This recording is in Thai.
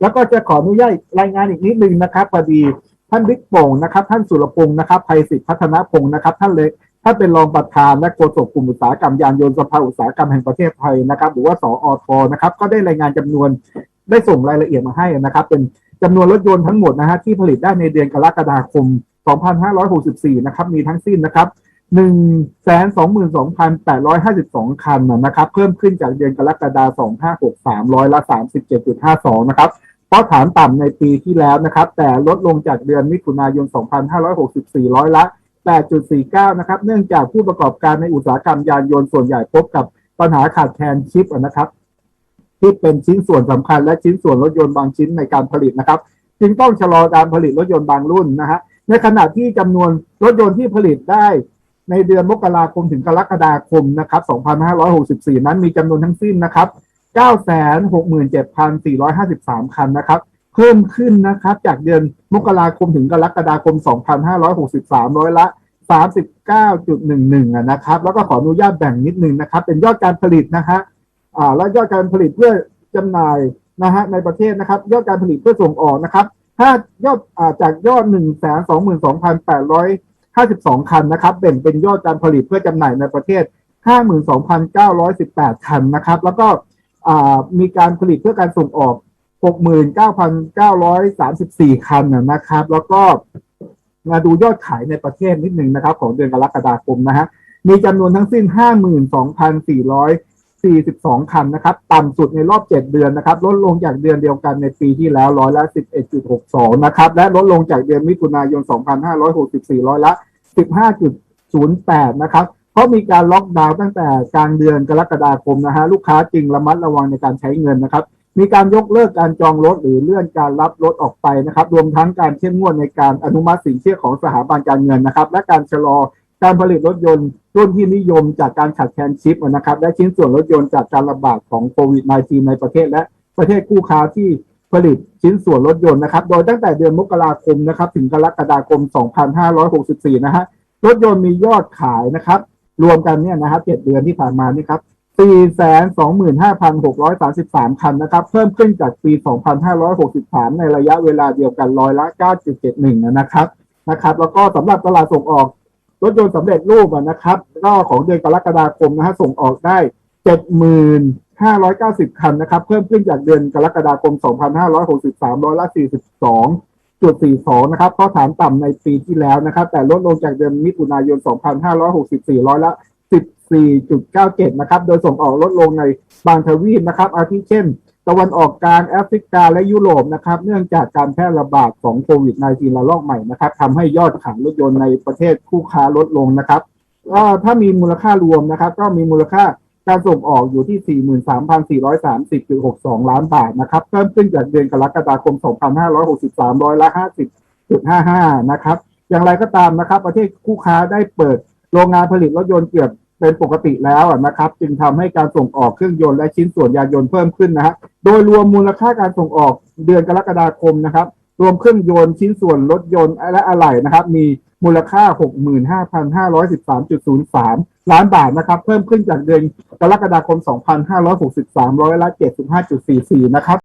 แล้วก็จะขออนุญาตรายงานอีกนิดนึงนะครับพอดีท่านบิ๊กโป่งนะครับ ท่านสุรพงศ์นะครับภัยศิษฐ์พัฒนพงศ์นะครับ ท่านเลยท่านเป็นรองประธานและโฆษกกลุ่มอุตสาหกรรมยานยนต์สภาอุตสาหกรรมแห่งประเทศไทยนะครับ หรือว่าสอทนะครับ ก็ได้รายงานจำนวนได้ส่งรายละเอียดมาให้นะครับ เป็นจำนวนรถยนต์ทั้งหมดนะฮะที่ผลิตได้ในเดือนกรกฎาคม 2564 นะครับ มีทั้งสิ้นนะครับ 122,852คันนะครับ เพิ่มขึ้นจากเดือนกรกฎาคม2563ร้อยละ37.52นะครับเพราะฐานต่ำในปีที่แล้วนะครับ แต่ลดลงจากเดือนมิถุนายน 2564 ร้อยละ 8.49 นะครับ เนื่องจากผู้ประกอบการในอุตสาหกรรมยานยนต์ส่วนใหญ่พบกับปัญหาขาดแคลนชิปนะครับที่เป็นชิ้นส่วนสำคัญและชิ้นส่วนรถยนต์บางชิ้นในการผลิตนะครับ จึงต้องชะลอการผลิตรถยนต์บางรุ่นนะฮะในขณะที่จำนวนรถยนต์ที่ผลิตได้ ในเดือนมกราคมถึงกรกฎาคมนะครับ 2564 นั้นมีจำนวนทั้งสิ้นนะครับ 967,453 คันนะครับ เพิ่มขึ้นนะครับจากเดือนมกราคมถึงกรกฎาคม 2563 ร้อยละ 39.11 นะครับ แล้วก็ขออนุญาตแบ่งนิดนึงนะครับ เป็นยอดการผลิตนะฮะอ่าและยอดการผลิตเพื่อจำหน่ายนะฮะในประเทศนะครับ ยอดการผลิตเพื่อส่งออกนะครับถ้ายอดอ่าจากยอด 1 2 2 2 8 5 52 คันนะครับแบ่งเป็นยอดการผลิตเพื่อจำหน่ายในประเทศ 52,918 คันนะครับ แล้วก็มีการผลิตเพื่อการส่งออก 69,934 คันนะนะครับ แล้วก็มาดูยอดขายในประเทศนิดหนึ่งนะครับ ของเดือนกรกฎาคมนะฮะมีจำนวนทั้งสิ้น 52,442 คันนะครับ ต่ำสุดในรอบ 7 เดือนนะครับ ลดลงจากเดือนเดียวกันในปีที่แล้วร้อยละ 11.62 นะครับ และลดลงจากเดือนมิถุนายน 2564 ร้อยละ 15.08 นะครับเพราะมีการล็อกดาวน์ตั้งแต่กลางเดือนกรกฎาคมนะฮะลูกค้าจึงระมัดระวังในการใช้เงินนะครับ มีการยกเลิกการจองรถหรือเลื่อนการรับรถออกไปนะครับ รวมทั้งการเข้มงวดในการอนุมัติสินเชื่อของสถาบันการเงินนะครับ และการชะลอการผลิตรถยนต์รุ่นที่นิยมจากการขาดแคลนชิปนะครับและชิ้นส่วนรถยนต์จากการระบาดของโควิด -19 ในประเทศและประเทศคู่ค้าที่ ผลิตชิ้นส่วนรถยนต์นะครับ โดยตั้งแต่เดือนมกราคมนะครับ ถึงกรกฎาคม 2564 นะฮะ รถยนต์มียอดขายนะครับ รวมกันเนี่ยนะครับ7เดือนที่ผ่านมานี่ครับ 425,633 คันนะครับ เพิ่มขึ้นจากปี 2563 ในระยะเวลาเดียวกันร้อยละ 9.71 นะครับ นะครับ แล้วก็สำหรับตลาดส่งออกรถยนต์สำเร็จรูปนะครับ ก็ของเดือนกรกฎาคมนะฮะ ส่งออกได้ 590 คันนะครับ เพิ่มขึ้นจากเดือนกรกฎาคม 2563ร้อยละ42.42 นะครับเพราะฐานต่ำในปีที่แล้วนะครับ แต่ลดลงจากเดือนมิถุนายน 2564ร้อยละ14.97 นะครับ โดยส่งออกลดลงในบางทวีปนะครับ อาทิเช่น ตะวันออกกลางแอฟริกาและยุโรปนะครับ เนื่องจากการแพร่ระบาดของโควิด -19 ระลอกใหม่นะครับทำให้ยอดขายรถยนต์ในประเทศคู่ค้าลดลงนะครับก็ถ้ามีมูลค่ารวมนะครับ ก็มีมูลค่า การส่งออกอยู่ที่ 43,430.62 ล้านบาทนะครับ เพิ่มขึ้นจากเดือนกรกฎาคม 2563ร้อยละ50.55 นะครับ อย่างไรก็ตามนะครับ ประเทศคู่ค้าได้เปิดโรงงานผลิตรถยนต์เกือบเป็นปกติแล้วนะครับ จึงทำให้การส่งออกเครื่องยนต์และชิ้นส่วนยานยนต์เพิ่มขึ้นนะฮะโดยรวมมูลค่าการส่งออกเดือนกรกฎาคมนะครับ รวมเครื่องยนต์ชิ้นส่วนรถยนต์และอะไหล่นะครับ มีมูลค่า 65,513.03 ล้านบาทนะครับ เพิ่มขึ้นจากเดือนกรกฎาคม 2563 ร้อยละ 75.44 นะครับ